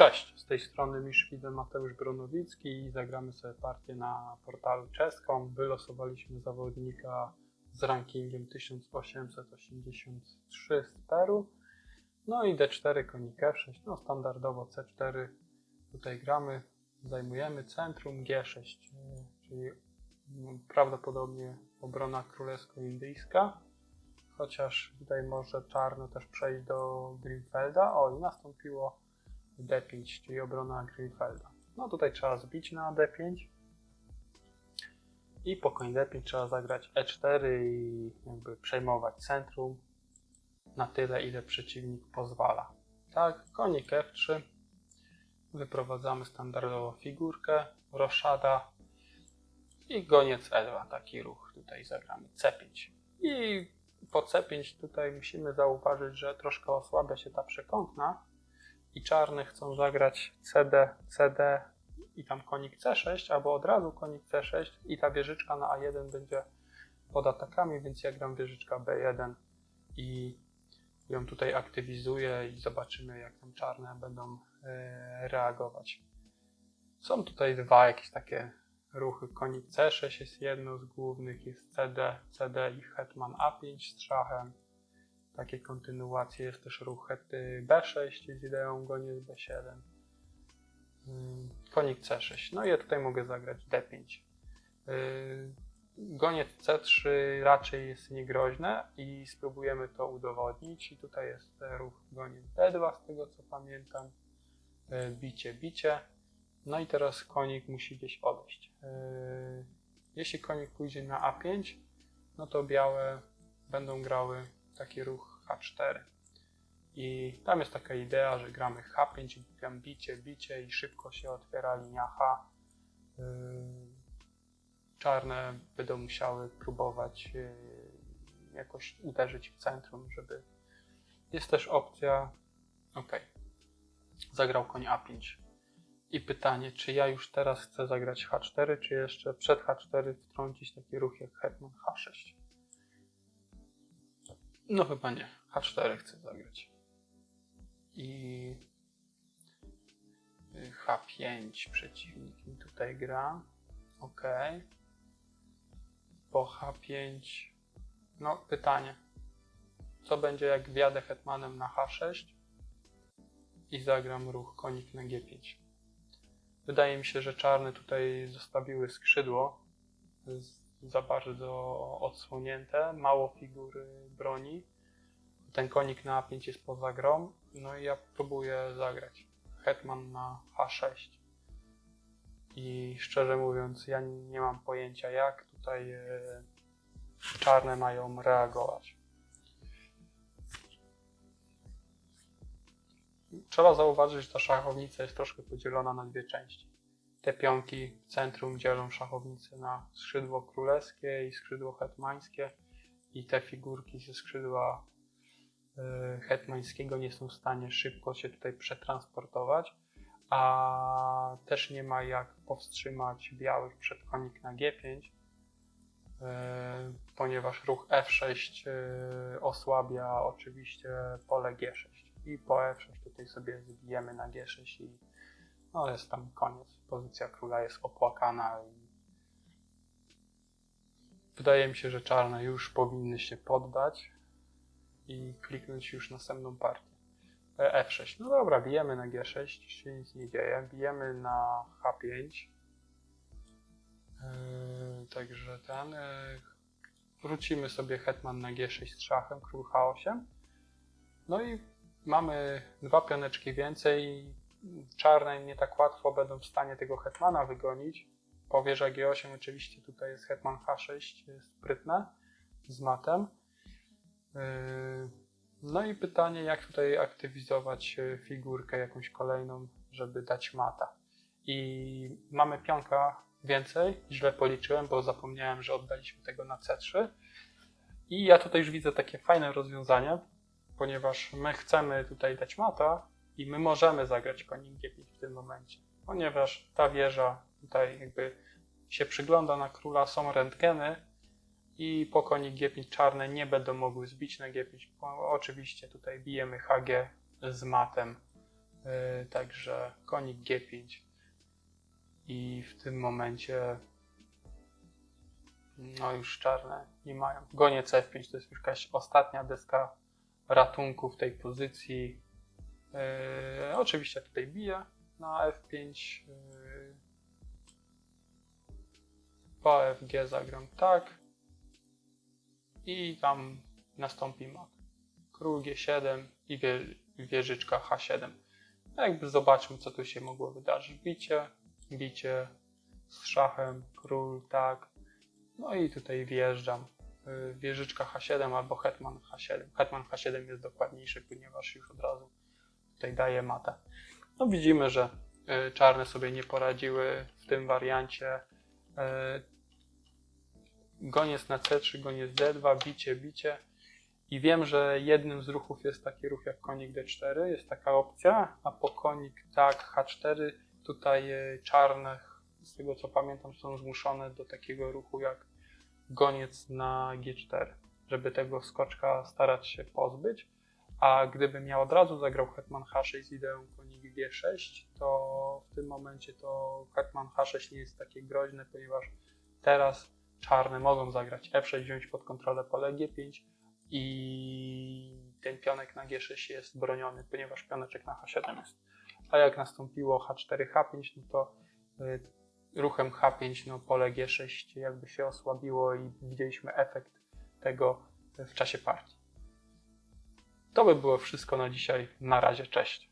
Cześć, z tej strony Misz Widzę Mateusz Bronowicki i zagramy sobie partię na portalu czeską. Wylosowaliśmy zawodnika z rankingiem 1883 z Peru. No i D4 konik F6, no standardowo C4 tutaj gramy, zajmujemy centrum G6, yy, czyli no, prawdopodobnie obrona królewsko-indyjska. Chociaż tutaj może czarno też przejść do Greenfelda. O, i nastąpiło D5, czyli obrona Greenfelda. No tutaj trzeba zbić na D5. I po koń D5 trzeba zagrać E4 i jakby przejmować centrum na tyle, ile przeciwnik pozwala. Tak, konik F3. Wyprowadzamy standardowo figurkę, roszada i goniec E2, taki ruch. Tutaj zagramy C5. I po C5 tutaj musimy zauważyć, że troszkę osłabia się ta przekątna i czarne chcą zagrać CD, CD i tam konik C6, albo od razu konik C6 i ta wieżyczka na A1 będzie pod atakami, więc ja gram wieżyczka B1 i ją tutaj aktywizuję i zobaczymy jak tam czarne będą e, reagować. Są tutaj dwa jakieś takie ruchy. Konik C6 jest jedno z głównych, jest CD, CD i hetman A5 z szachem takiej kontynuacji jest też ruch hety B6 z ideą goniec B7. Ym, Konik C6. No i ja tutaj mogę zagrać D5. Yy, Goniec C3 raczej jest niegroźne i spróbujemy to udowodnić. I tutaj jest ruch goniec D2 z tego co pamiętam. Yy, Bicie, bicie. No i teraz konik musi gdzieś odejść. Yy, Jeśli konik pójdzie na A5, no to białe będą grały taki ruch H4. I tam jest taka idea, że gramy H5, gram bicie, bicie i szybko się otwiera linia H. Yy, Czarne będą musiały próbować yy, jakoś uderzyć w centrum, żeby. Jest też opcja. Ok. Zagrał koń A5. I pytanie, czy ja już teraz chcę zagrać H4, czy jeszcze przed H4 wtrącić taki ruch jak Hetman H6. No chyba nie. H4 chcę zagrać. I y, H5 przeciwnik mi tutaj gra. Ok. Po H5. No pytanie. Co będzie jak wjadę hetmanem na H6 i zagram ruch konik na G5. Wydaje mi się, że czarne tutaj zostawiły skrzydło z- za bardzo odsłonięte, mało figury broni. Ten konik na A5 jest poza grą, no i ja próbuję zagrać hetman na H6. I szczerze mówiąc, ja nie mam pojęcia, jak tutaj e, czarne mają reagować. Trzeba zauważyć, że ta szachownica jest troszkę podzielona na dwie części. Te pionki w centrum dzielą szachownicę na skrzydło królewskie i skrzydło hetmańskie. I te figurki ze skrzydła y, hetmańskiego nie są w stanie szybko się tutaj przetransportować, a też nie ma jak powstrzymać białych przed konik na G5, y, ponieważ ruch F6 y, osłabia oczywiście pole G6 i po F6 tutaj sobie zbijemy na G6 i no jest tam koniec. Pozycja króla jest opłakana i wydaje mi się, że czarne już powinny się poddać i kliknąć już następną partię. E, F6. No dobra, bijemy na G6, się nic nie dzieje. Bijemy na H5. Yy, także ten. Yy, wrócimy sobie hetman na G6 z szachem, król H8. No i mamy dwa pioneczki więcej. Czarne nie tak łatwo będą w stanie tego hetmana wygonić. Po wieża G8 oczywiście tutaj jest hetman H6 sprytne z matem. Yy, No i pytanie, jak tutaj aktywizować yy, figurkę jakąś kolejną, żeby dać mata. I mamy pionka więcej, źle policzyłem, bo zapomniałem, że oddaliśmy tego na C3. I ja tutaj już widzę takie fajne rozwiązanie, ponieważ my chcemy tutaj dać mata i my możemy zagrać konik G5 w tym momencie, ponieważ ta wieża tutaj jakby się przygląda na króla, są rentgeny i po konik G5 czarne nie będą mogły zbić na G5. Bo Oczywiście tutaj bijemy HG z matem Yy, Także konik G5 i w tym momencie no już czarne nie mają. Goniec F5 to jest już jakaś ostatnia deska ratunku w tej pozycji. Yy, oczywiście tutaj bije na F5. Yy, FG zagram tak. I tam nastąpi mat. Król G7 i wie, wieżyczka H7. No Jakby zobaczmy, co tu się mogło wydarzyć. Bicie, bicie z szachem, król, tak. No i tutaj wjeżdżam. Y, Wieżyczka H7 albo hetman H7. Hetman H7 jest dokładniejszy, ponieważ już od razu tutaj daje matę. No widzimy, że y, czarne sobie nie poradziły w tym wariancie. Y, Goniec na C3, goniec D2, bicie, bicie. I wiem, że jednym z ruchów jest taki ruch jak konik D4, jest taka opcja, a po konik tak H4 tutaj y, czarne, z tego co pamiętam, są zmuszone do takiego ruchu jak goniec na G4, żeby tego skoczka starać się pozbyć. A gdybym ja od razu zagrał hetman H6 z ideą konik G6, to w tym momencie to hetman H6 nie jest takie groźne, ponieważ teraz czarne mogą zagrać F6, wziąć pod kontrolę pole G5 i ten pionek na G6 jest broniony, ponieważ pioneczek na H7 jest. A jak nastąpiło H4, H5, no to y, ruchem H5 no, pole G6 jakby się osłabiło i widzieliśmy efekt tego w czasie partii. To by było wszystko na dzisiaj. Na razie, cześć.